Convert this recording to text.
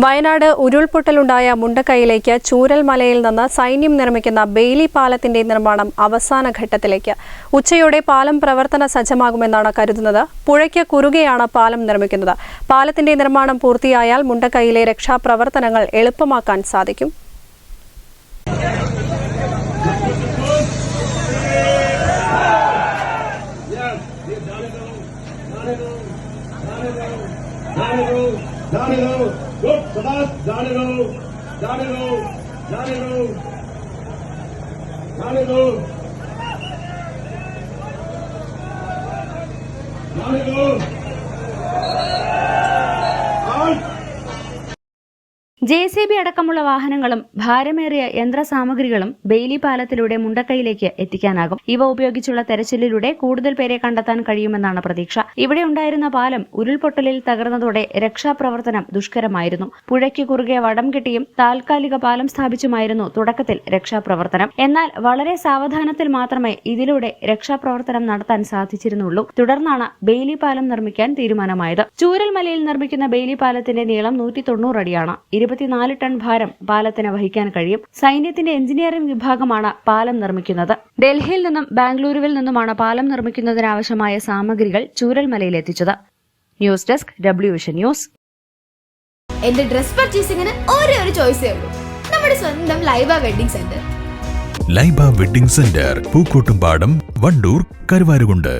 വയനാട് ഉരുൾപൊട്ടലുണ്ടായ മുണ്ടക്കൈയിലേക്ക് ചൂരൽമലയിൽ നിന്ന് സൈന്യം നിർമ്മിക്കുന്ന ബെയിലി പാലത്തിന്റെ നിർമ്മാണം അവസാന ഘട്ടത്തിലേക്ക്. ഉച്ചയോടെ പാലം പ്രവർത്തന സജ്ജമാകുമെന്നാണ് കരുതുന്നത്. പുഴയ്ക്ക് കുറുകെയാണ് പാലം നിർമ്മിക്കുന്നത്. പാലത്തിന്റെ നിർമ്മാണം പൂർത്തിയായാൽ മുണ്ടക്കൈയിലെ രക്ഷാപ്രവർത്തനങ്ങൾ എളുപ്പമാക്കാൻ സാധിക്കും. जाने रहो गुड समाज जाने रहो जाने रहो जाने रहो जाने रहो जाने रहो ജെ സി ബി അടക്കമുള്ള വാഹനങ്ങളും ഭാരമേറിയ യന്ത്രസാമഗ്രികളും ബെയിലി പാലത്തിലൂടെ മുണ്ടക്കൈയിലേക്ക് എത്തിക്കാനാകും. ഇവ ഉപയോഗിച്ചുള്ള തെരച്ചിലിലൂടെ കൂടുതൽ പേരെ കണ്ടെത്താൻ കഴിയുമെന്നാണ് പ്രതീക്ഷ. ഇവിടെ ഉണ്ടായിരുന്ന പാലം ഉരുൾപൊട്ടലിൽ തകർന്നതോടെ രക്ഷാപ്രവർത്തനം ദുഷ്കരമായിരുന്നു. പുഴയ്ക്ക് കുറുകെ വടം കെട്ടിയും താൽക്കാലിക പാലം സ്ഥാപിച്ചുമായിരുന്നു തുടക്കത്തിൽ രക്ഷാപ്രവർത്തനം. എന്നാൽ വളരെ സാവധാനത്തിൽ മാത്രമേ ഇതിലൂടെ രക്ഷാപ്രവർത്തനം നടത്താൻ സാധിച്ചിരുന്നുള്ളൂ. തുടർന്നാണ് ബെയിലി പാലം നിർമ്മിക്കാൻ തീരുമാനമായത്. ചൂരൽമലയിൽ നിർമ്മിക്കുന്ന ബെയിലി പാലത്തിന്റെ നീളം നൂറ്റി തൊണ്ണൂറ് അടിയാണ് ഇരുപത്തിനാല് ടൺ ഭാരം പാലത്തിന് വഹിക്കാൻ കഴിയും. സൈന്യത്തിന്റെ എഞ്ചിനീയറിംഗ് വിഭാഗമാണ് പാലം നിർമ്മിക്കുന്നത്. ഡൽഹിയിൽ നിന്നും ബാംഗ്ലൂരുവിൽ നിന്നുമാണ് പാലം നിർമ്മിക്കുന്നതിനാവശ്യമായ സാമഗ്രികൾ ചൂരൽമലയിൽ എത്തിച്ചത്. News desk W vision news. എന്റെ ഡ്രസ് പർച്ചേസിംഗിന് ഒരേ ഒരു ചോയ്സ് ഉള്ളൂ. നമ്മുടെ സ്വന്തം Laiba wedding centre Laiba wedding centre Pookkottumpadam Wandoor Karuvarakundu.